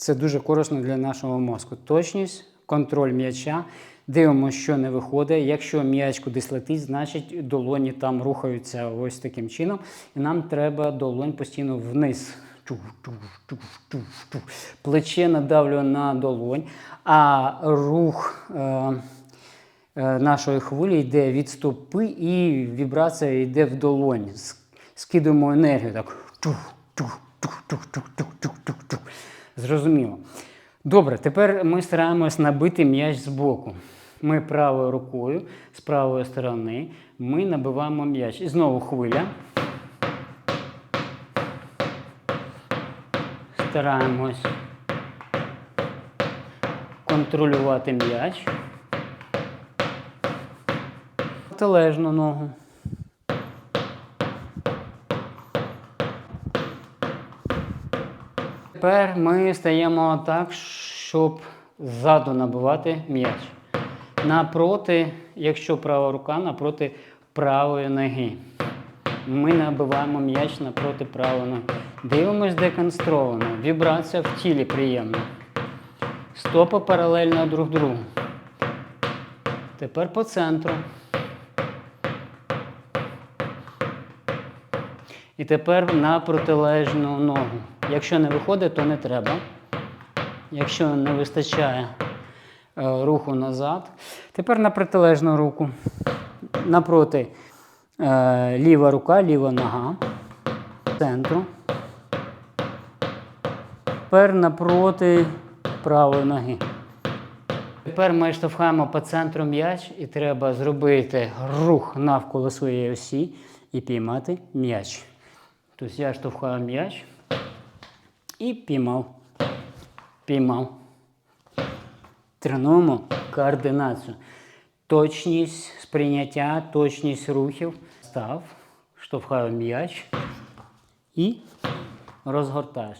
Це дуже корисно для нашого мозку. Точність, контроль м'яча. Дивимося, що не виходить. Якщо м'яч кудись летить, значить долоні там рухаються ось таким чином. І нам треба долонь постійно вниз. Плече надавлю на долонь, а рух е, е, нашої хвилі йде від стопи і вібрація йде в долонь. Скидуємо енергію. так. Тух, тух, тух, тух, тух, тух, тух, тух. Зрозуміло. Добре, тепер ми стараємось набити м'яч з боку. Ми правою рукою з правої сторони ми набиваємо м'яч. І знову хвиля. Стараємось контролювати м'яч. Протилежну ногу. Тепер ми стаємо так, щоб ззаду набивати м'яч. Напроти, якщо права рука, напроти правої ноги. Ми набиваємо м'яч напроти правої ноги. Дивимось деконстровано. Вібрація в тілі приємна. Стопи паралельно друг другу. Тепер по центру. І тепер на протилежну ногу. Якщо не виходить, то не треба. Якщо не вистачає е, руху назад. Тепер на протилежну руку. Напроти е, ліва рука, ліва нога. Центру. Тепер напроти правої ноги. Тепер ми штовхаємо по центру м'яч і треба зробити рух навколо своєї осі і піймати м'яч. Тобто я штовхаю м'яч і піймав. Піймав. Тренуємо координацію. Точність сприйняття, точність рухів. Став, штовхаю м'яч і розгортаєш.